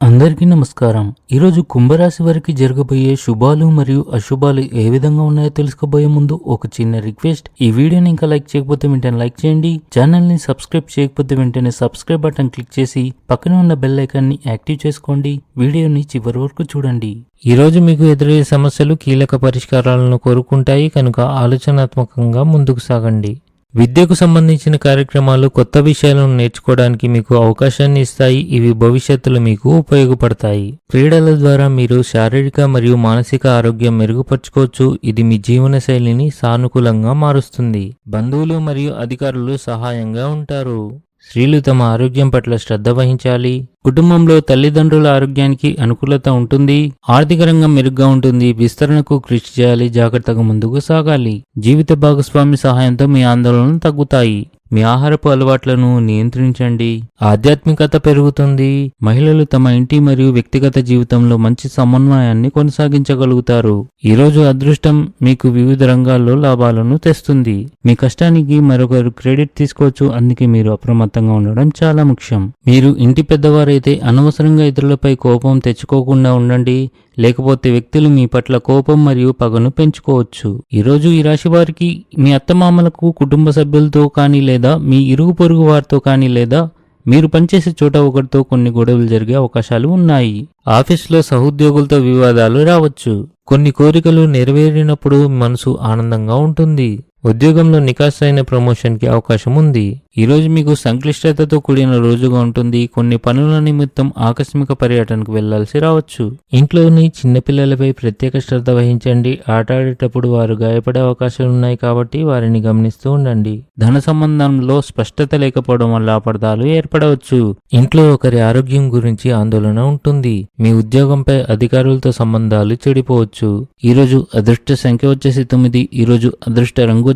అందరికీ నమస్కారం. ఈరోజు కుంభరాశి వారికి జరగబోయే శుభాలు మరియు అశుభాలు ఏ విధంగా ఉన్నాయో తెలుసుకోబోయే ముందు ఒక చిన్న రిక్వెస్ట్. ఈ వీడియోని ఇంకా లైక్ చేయకపోతే వెంటనే లైక్ చేయండి. ఛానల్ని సబ్స్క్రైబ్ చేయకపోతే వెంటనే సబ్స్క్రైబ్ బటన్ క్లిక్ చేసి పక్కన ఉన్న బెల్ ఐకాన్ని యాక్టివ్ చేసుకోండి. వీడియోని చివరి వరకు చూడండి. ఈ రోజు మీకు ఎదురయ్యే సమస్యలు కీలక పరిష్కారాలను కోరుకుంటాయి. కనుక ఆలోచనాత్మకంగా ముందుకు సాగండి. విద్యకు సంబంధించిన కార్యక్రమాలు కొత్త విషయాలను నేర్చుకోవడానికి మీకు అవకాశాన్ని ఇస్తాయి. ఇవి భవిష్యత్తులో మీకు ఉపయోగపడతాయి. క్రీడల ద్వారా మీరు శారీరక మరియు మానసిక ఆరోగ్యం మెరుగుపరుచుకోవచ్చు. ఇది మీ జీవన శైలిని సానుకూలంగా మారుస్తుంది. బంధువులు మరియు అధికారులు సహాయంగా ఉంటారు. స్త్రీలు తమ ఆరోగ్యం పట్ల శ్రద్ధ వహించాలి. కుటుంబంలో తల్లిదండ్రుల ఆరోగ్యానికి అనుకూలత ఉంటుంది. ఆర్థిక రంగం మెరుగ్గా ఉంటుంది. విస్తరణకు కృషి చేయాలి. జాగ్రత్తగా ముందుకు సాగాలి. జీవిత భాగస్వామి సహాయంతో మీ ఆందోళనలు తగ్గుతాయి. మీ ఆహారపు అలవాట్లను నియంత్రించండి. ఆధ్యాత్మికత పెరుగుతుంది. మహిళలు తమ ఇంటి మరియు వ్యక్తిగత జీవితంలో మంచి సమన్వయాన్ని కొనసాగించగలుగుతారు. ఈరోజు అదృష్టం మీకు వివిధ రంగాల్లో లాభాలను తెస్తుంది. మీ కష్టానికి మరొకరు క్రెడిట్ తీసుకోవచ్చు. అందుకే మీరు అప్రమత్తంగా ఉండడం చాలా ముఖ్యం. మీరు ఇంటి పెద్దవారైతే అనవసరంగా ఇతరులపై కోపం తెచ్చుకోకుండా ఉండండి. లేకపోతే వ్యక్తులు మీ పట్ల కోపం మరియు పగను పెంచుకోవచ్చు. ఈరోజు ఈ రాశి వారికి మీ అత్తమామలకు కుటుంబ సభ్యులతో కానీ లేదా మీ ఇరుగు పొరుగు వారితో కానీ లేదా మీరు పనిచేసే చోట ఒకరితో కొన్ని గొడవలు జరిగే అవకాశాలు ఉన్నాయి. ఆఫీసులో సహోద్యోగులతో వివాదాలు రావచ్చు. కొన్ని కోరికలు నెరవేరినప్పుడు మనసు ఆనందంగా ఉంటుంది. ఉద్యోగంలో నికాసైన ప్రమోషన్కి అవకాశం ఉంది ఈరోజు మీకు సంక్లిష్టతతో కూడిన రోజుగా ఉంటుంది. కొన్ని పనుల నిమిత్తం ఆకస్మిక పర్యటనకు వెళ్ళాల్సి రావచ్చు. ఇంట్లోని చిన్నపిల్లలపై ప్రత్యేక శ్రద్ధ వహించండి. ఆట ఆడేటప్పుడు వారు గాయపడే అవకాశాలు ఉన్నాయి కాబట్టి వారిని గమనిస్తూ ఉండండి. ధన సంబంధంలో స్పష్టత లేకపోవడం వల్ల అపార్థాలు ఏర్పడవచ్చు. ఇంట్లో ఒకరి ఆరోగ్యం గురించి ఆందోళన ఉంటుంది. మీ ఉద్యోగంపై అధికారులతో సంబంధాలు చెడిపోవచ్చు. ఈరోజు అదృష్ట సంఖ్య వచ్చేసి తొమ్మిది. ఈరోజు అదృష్ట రంగు